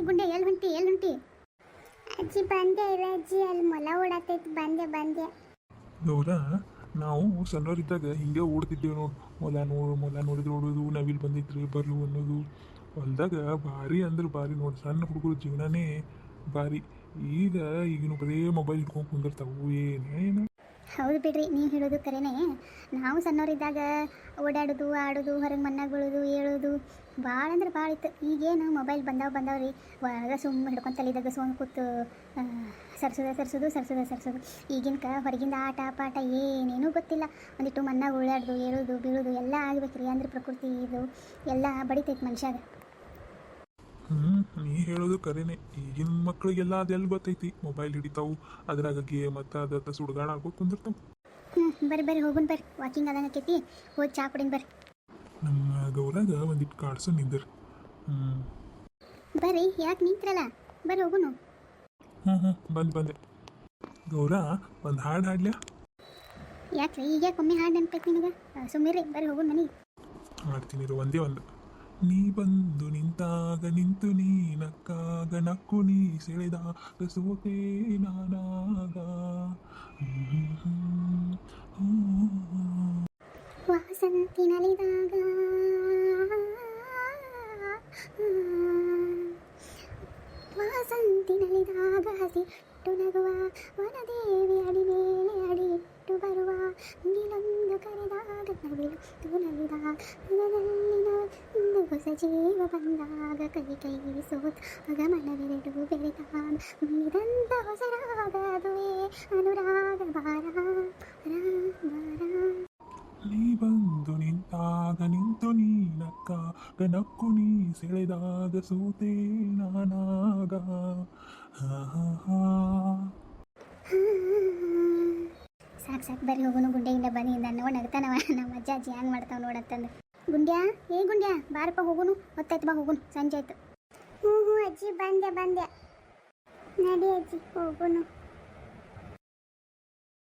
ಗುಂಡೆ ಎಲ್ಲಿ ಹೊಂಟಿ ಎಲ್ಲಿ ಹೊಂಟಿ? ಅಜ್ಜಿ, ಬಂದೆ ಇಲ್ಲ ಅಜ್ಜಿ, ಅಲ್ಲಿ ಮೊಲ ಓಡಾತೈತಿ ಬಂದೆ ಬಂದೆ. ಹೌದಾ? ನಾವು ಸಣ್ಣವರಿದ್ದಾಗ ಹಿಂಗೆ ಓಡ್ತಿದ್ದೇವೆ ನೋಡು. ಮೊಲ ನೋಡು, ಮೊಲ ನೋಡಿದ್ರೆ ಓಡೋದು ನವಿಲ್ ಬಂದಿದ್ರಿ ಬರ್ಲು ಅನ್ನೋದು. ಹೊಲ್ದಾಗ ಭಾರಿ ಅಂದ್ರೆ ಭಾರಿ ನೋಡಿ. ಸಣ್ಣ ಹುಡುಗರ ಜೀವನನೇ ಭಾರಿ. ಈಗ ಈಗಿನ ಬರೀ ಮೊಬೈಲ್ ಇಟ್ಕೊಂಡು ಕುಂದಿರ್ತಾವು. ಏನೇನು ಹೌದು ಬಿಡ್ರಿ, ನೀವು ಹೇಳೋದು ಕರೆನೇ. ನಾವು ಸಣ್ಣವರಿದ್ದಾಗ ಓಡಾಡೋದು, ಆಡೋದು, ಹೊರಗೆ ಮಣ್ಣಾಗ ಬೀಳೋದು ಹೇಳೋದು ಭಾಳ ಅಂದ್ರೆ ಭಾಳ ಇತ್ತು. ಈಗೇನು ಮೊಬೈಲ್ ಬಂದಾವ ಬಂದಾವ್ರಿ ಒಳಗೆ ಸುಮ್ಮ ಹಿಡ್ಕೊಂಡು ತಲೆದಾಗ ಸುಮ್ಮ ಕೂತು ಸರ್ಸೋದ ಸರ್ಸೋದು ಸರ್ಸೋದ ಸರ್ಸೋದು. ಈಗಿನ ಕ ಹೊರಗಿಂದ ಆಟ, ಪಾಠ ಏನೇನೂ ಗೊತ್ತಿಲ್ಲ. ಒಂದಿಟ್ಟು ಮಣ್ಣಾಗ ಓಡಾಡೋದು ಏಳೋದು, ಬೀಳೋದು, ಎಲ್ಲ ಆಗ್ಬೇಕ್ರಿ ಅಂದ್ರೆ ಪ್ರಕೃತಿ ಇದು, ಎಲ್ಲ ಬಡಿತೈತೆ ಮನುಷ್ಯಾಗ. ಹ್ಞೂ ನೀ ಹೇಳೋದು ಕರೆನೆ. ಈಗಿನ ಮಕ್ಳಿಗೆಲ್ಲ ಅದೆಲ್ಲ ಗೊತ್ತೈತಿ? ಮೊಬೈಲ್ ಹಿಡಿತಾವು ಅದ್ರಾಗ ಗೇಮ್ ಮತ್ತು ಅದತ್ತ ಸುಡ್ಗಾಣ ಆಗೋ ಕುಂದಿರ್ತಾವು. ಹ್ಞೂ ಬರ್ರಿ ಬರ್ರಿ ಹೋಗುನ್ ಬರ್ರಿ. ವಾಕಿಂಗ್ ಆದಂಗೆ ಆಕೈತಿ. ಹೋಗಿ ಚಾ ಕುಡಿನ್ ಬರ್ರಿ. ನಮ್ಮ ಗೌರಾಗ ಒಂದಿಟ್ಟು ಕಾಡ್ಸು ನಿಂದ್ರ. ಹ್ಞೂ ಬರ್ರಿ ಯಾಕೆ ನಿಂತ್ರಲ್ಲ? ಬರ್ರಿ ಹೋಗುನು. ಹ್ಞೂ ಹ್ಞೂ ಬಂದು ಬಂದೆ. ಗೌರ ಒಂದು ಹಾಡು ಹಾಡ್ಲ್ಯಾ? ಯಾಕ್ರಿ ಈಗ ಒಮ್ಮೆ ಹಾಡು ನೆನಪೈತಿ ನಿನಗೆ? ಸುಮ್ಮನೆ ಬರ್ರಿ ಹೋಗುನ್ ಮನೆಗೆ. ಮಾಡ್ತೀನಿ ಒಂದೇ ಒಂದು. ನೀ ಬಂದು ನಿಂತಾಗ ನಿಂತು ನೀ ನಕ್ಕಾಗ ನಕ್ಕು ನೀ ಸೆಳೆದಾಗ ಸೋತೆ ನಾನಾಗ. ವಾಸಂತಿನಲಿದಾಗ. ವಾಸಂತಿನಲಿದಾಗ ಹಸಿಟ್ಟು ನಗುವ ವನದೇವಿ ಅಡಿ ಮೇಲೆ ಅಡಿಟ್ಟು ಬರುವ ನೀಲೊಂದು ಕರೆದಾಗ ನವಿಲು ಒಂದು ಹೊಸ ಜೀವ ಬಂದಾಗ ಕೈ ಕೈ ಸೋತ ಗಮನವೆರಡು ಬೆರೆತಾಗ ಮಿದಂತ ಹೊಸ ರಾಗ ಅದುವೇ ಅನುರಾಗ ಬಾರ ನೀ ಬಂದು ನಿಂತಾಗ ನಿಂತು ನೀ ನಕ್ಕಾಗ ನಕ್ಕು ನೀ ಸೆಳೆದಾಗ ಸೂತೆ ನಾನಾಗ. ಹಾ ಹಾ ಹಾ. ಸಾಕು ಸಾಕು ಬರ್ರಿ ಹೋಗೋನು ಗುಂಡೆಯಿಂದ ಬನ್ನಿ ನೋಡಿ ನಗ್ತಾನವ ನಮ್ಮ ಅಜ್ಜ ಅಜ್ಜಿ ಹ್ಯಾಂಗೆ ಮಾಡ್ತಾವ ನೋಡತ್ತಂದು. ಗುಂಡ್ಯಾ? ಏ ಗುಂಡ್ಯಾ? ಬಾರಪ್ಪ, ಹೋಗುನು. ಹೊತ್ತಾಯ್ತು ಬಾ, ಹೋಗುನು. ಸಂಜೆ ಆಯ್ತು. ಹ್ಞೂ ಹ್ಞೂ ಅಜ್ಜಿ, ಬಂದೆ ಬಂದೆ. ನಡಿ ಅಜ್ಜಿ, ಹೋಗುನು.